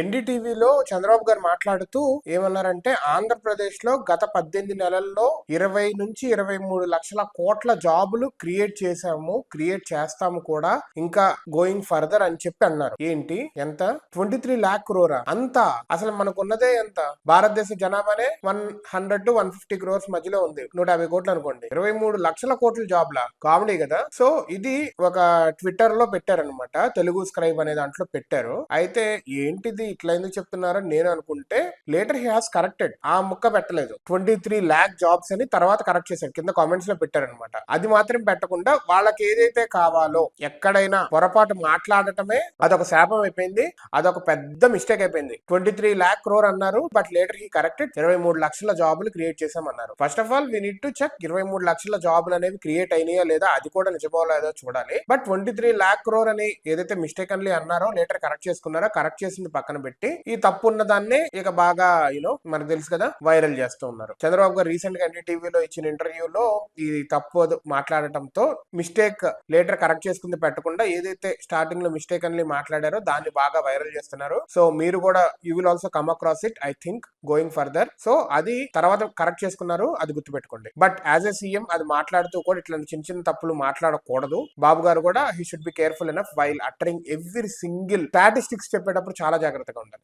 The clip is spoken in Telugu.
ఎన్డీటీవీలో చంద్రబాబు గారు మాట్లాడుతూ ఏమన్నారంటే ఆంధ్రప్రదేశ్లో గత పద్దెనిమిది నెలల్లో ఇరవై నుంచి ఇరవై మూడు లక్షల కోట్ల జాబులు క్రియేట్ చేశాము క్రియేట్ చేస్తాము కూడా ఇంకా గోయింగ్ ఫర్దర్ అని చెప్పి అన్నారు. ఏంటి? ఎంత? ట్వంటీ త్రీ ల్యాక్ క్రోరా అంత? అసలు మనకున్నదే ఎంత? భారతదేశ జనాభానే one hundred to one fifty crores మధ్యలో ఉంది. నూట యాభై కోట్లు అనుకోండి. ఇరవై మూడు లక్షల కోట్ల జాబ్ల? కామెడీ కదా? సో ఇది ఒక ట్విట్టర్లో పెట్టారనమాట తెలుగు స్క్రైబ్ అనే దాంట్లో పెట్టారు. అయితే ఏంటిది? ఇట్లా ఎందుకు చెప్తున్నారని నేను అనుకుంటే లేటర్ హీ హాస్ కరెక్టెడ్ ఆ ముక్క పెట్టలేదు. ట్వంటీ త్రీ ల్యాక్ జాబ్స్ అని తర్వాత కరెక్ట్ చేశాడు. కింద కామెంట్స్లో పెట్టారనమాట అది మాత్రం పెట్టకుండా వాళ్ళకి ఏదైతే కావాలో ఎక్కడైనా పొరపాటు మాట్లాడటమే అదొక శాపం అయిపోయింది. అదొక పెద్ద మిస్టేక్ అయిపోయింది. ట్వంటీ త్రీ ల్యాక్ క్రోర్ అన్నారు బట్ లేటర్ హీ కరెక్టెడ్ ఇరవై మూడు లక్షల జాబులు క్రియేట్ చేశామన్నారు. First of all we need to check ఇరవై మూడు లక్షల జాబులు అనేవి క్రియేట్ అయినాయో లేదా అది కూడా నిజమో లేదో చూడాలి. But twenty three lakh crore అని ఏదైతే మిస్టేక్ అని అన్నారో లేటర్ కరెక్ట్ చేసుకున్నారో? కరెక్ట్ చేసింది పక్కన పెట్టి ఈ తప్పు ఉన్న దాన్ని ఇక బాగా యూనో మనకు తెలుసు కదా వైరల్ చేస్తూ ఉన్నారు. చంద్రబాబు గారు రీసెంట్గా ఎన్డీటీవీలో ఇచ్చిన ఇంటర్వ్యూలో ఈ తప్పు మాట్లాడటంతో మిస్టేక్ లేటర్ కరెక్ట్ చేసుకుంది పెట్టకుండా ఏదైతే స్టార్టింగ్లో మిస్టేక్ అని మాట్లాడారో దాన్ని బాగా వైరల్ చేస్తున్నారు. సో మీరు కూడా you will also come across it I think going further so అది తర్వాత కరెక్ట్ చేసుకున్నారు అది గుర్తుపెట్టుకోండి. బట్ యాజ్ ఎ సీఎం అది మాట్లాడుతూ కూడా ఇట్లాంటి చిన్న చిన్న తప్పులు మాట్లాడకూడదు. బాబు గారు కూడా he should be careful enough while uttering every single statistics చెప్పేటప్పుడు చాలా జాగ్రత్తగా ఉండాలి